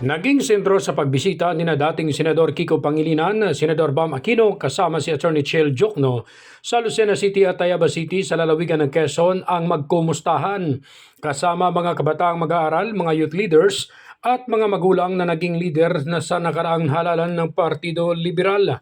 Naging sentro sa pagbisita ni na dating Senador Kiko Pangilinan, Senador Bam Aquino kasama si Attorney Chel Jokno sa Lucena City at Tayaba City sa lalawigan ng Quezon ang magkumustahan kasama mga kabataang mag-aaral, mga youth leaders at mga magulang na naging leader na sa nakaraang halalan ng Partido Liberal.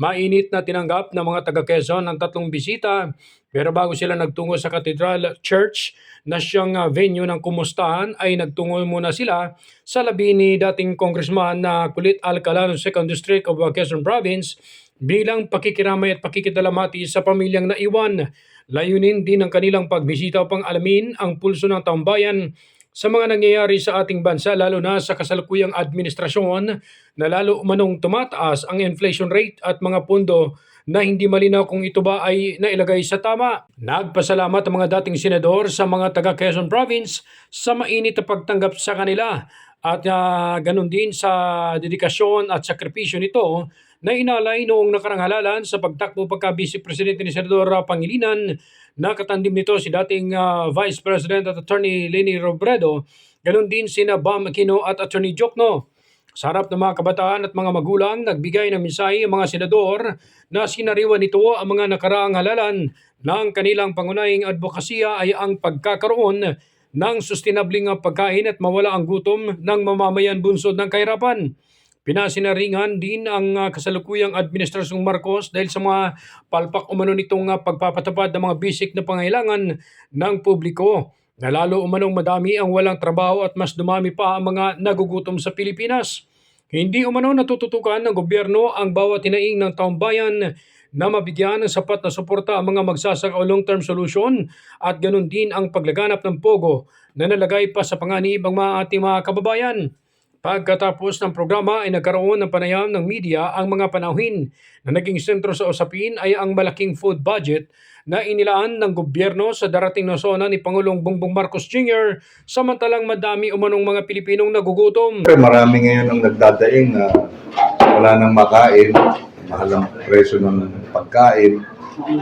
Mainit na tinanggap ng mga taga Quezon ang tatlong bisita pero bago sila nagtungo sa Cathedral Church na siyang ah, venue ng kumustahan ay nagtungo muna sila sa labi ni dating congressman na Kulit Alcalá ng 2nd District of ah, Quezon Province bilang pakikiramay at pakikidalamati sa pamilyang naiwan. Layunin din ng kanilang pagbisita upang alamin ang pulso ng tambayan sa mga nangyayari sa ating bansa lalo na sa kasalukuyang administrasyon na lalo manong tumataas ang inflation rate at mga pondo na hindi malinaw kung ito ba ay nailagay sa tama. Nagpasalamat ang mga dating senador sa mga taga Quezon Province sa mainit na pagtanggap sa kanila at ah, ganun din sa dedikasyon at sakripisyo nito na inalay noong nakarang halalan sa pagtakbo pagka-Vice Presidente ni Senador Pangilinan na katandim nito si dating ah, Vice President at Attorney Leni Robredo, ganun din sina Bam Aquino at Attorney Jokno. Sa harap ng mga kabataan at mga magulang, nagbigay ng mensahe ang mga senador na sinariwan nito ang mga nakaraang halalan ng kanilang pangunahing advokasya ay ang pagkakaroon ng sustainabling pagkain at mawala ang gutom ng mamamayan bunsod ng kahirapan. Pinasinaringan din ang ah, kasalukuyang administrasyong Marcos dahil sa mga palpak umano nitong ah, pagpapatupad ng mga basic na pangailangan ng publiko. Na lalo umanong madami ang walang trabaho at mas dumami pa ang mga nagugutom sa Pilipinas. Hindi umano natututukan ng gobyerno ang bawat tinaing ng taong bayan na mabigyan ng sapat na suporta ang mga magsasaka o long-term solution at ganun din ang paglaganap ng pogo na nalagay pa sa panganib ang mga ating mga kababayan. Pagkatapos ng programa ay nagkaroon ng panayam ng media ang mga panauhin na naging sentro sa usapin ay ang malaking food budget na inilaan ng gobyerno sa darating na sona ni Pangulong Bongbong Marcos Jr. samantalang madami umanong mga Pilipinong nagugutom. Marami ngayon ang nagdadaing na wala nang makain, mahal ang presyo ng pagkain.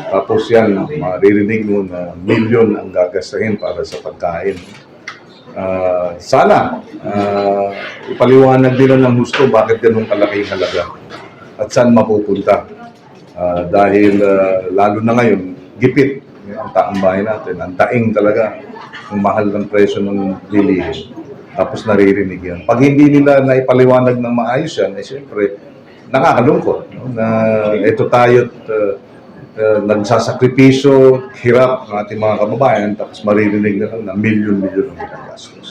Tapos yan, maririnig mo na milyon ang gagastahin para sa pagkain. Ah, sana, ah, ipaliwanag nila ng gusto bakit ganun kalaking halaga at saan mapupunta. Ah, dahil ah, lalo na ngayon, gipit ang taong bahay natin. Ang daing talaga, ang mahal ng presyo ng bilihin tapos naririnig yan. Pag hindi nila naipaliwanag ng maayos yan, eh siyempre, nakakalungkot. No? Na ito tayo't uh, uh, nagsasakripisyo, hirap ng ating mga kababayan, tapos maririnig na lang na milyon-milyon ang ginagastos.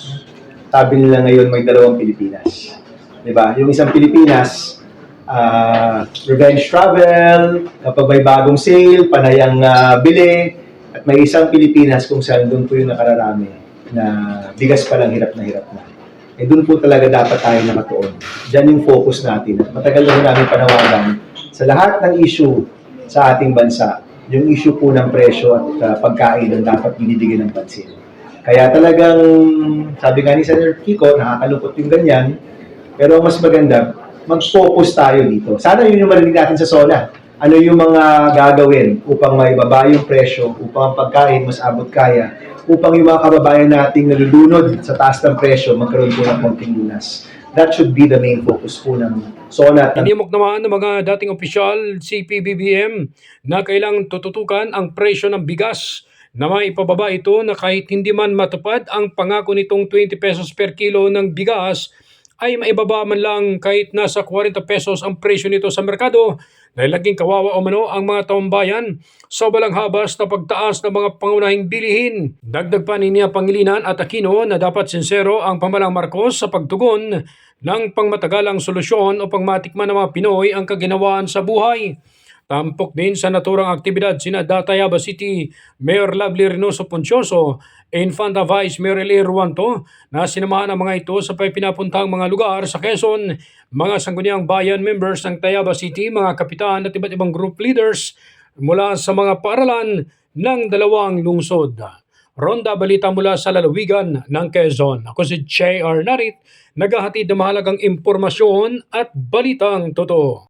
sabi nila ngayon may dalawang Pilipinas. 'Di ba? Yung isang Pilipinas, ah, revenge travel, kapag may bagong sale, panayang ah, bili, at may isang Pilipinas kung saan doon po yung nakararami na bigas pa lang hirap na hirap na. Eh doon po talaga dapat tayo nakatuon. Diyan yung focus natin. At matagal na namin panawagan sa lahat ng issue sa ating bansa, yung issue po ng presyo at ah, pagkain ang dapat binibigyan ng pansin. Kaya talagang, sabi nga ni Senator Kiko, nakakalungkot yung ganyan. Pero mas maganda, mag-focus tayo dito. Sana yun yung marinig natin sa SONA. Ano yung mga gagawin upang maibaba yung presyo, upang ang pagkain mas abot kaya, upang yung mga kababayan nating nalulunod sa taas ng presyo, magkaroon po ng konting lunas. That should be the main focus po ng SONA at ng Inimok naman ng mga dating opisyal CPBBM na kailang tututukan ang presyo ng bigas na maipababa ito na kahit hindi man matupad ang pangako nitong 20 pesos per kilo ng bigas ay maibaba man lang kahit nasa 40 pesos ang presyo nito sa merkado dahil laging kawawa o mano ang mga taong bayan sa walang habas na pagtaas ng mga pangunahing bilihin. Dagdag pa ni Pangilinan at Aquino na dapat sincero ang pamalang Marcos sa pagtugon ng pangmatagalang solusyon upang matikman ng mga Pinoy ang kaginawaan sa buhay. Tampok din sa naturang aktibidad sina Datayaba City Mayor Lovely Reynoso Poncioso Infanta Vice Mayor Eli Ruanto na sinamahan ang mga ito sa pinapuntang mga lugar sa Quezon, mga sangguniang bayan members ng Tayaba City, mga kapitan at iba't ibang group leaders mula sa mga paaralan ng dalawang lungsod. Ronda Balita mula sa lalawigan ng Quezon. Ako si J.R. Narit, naghahatid ng mahalagang impormasyon at balitang totoo.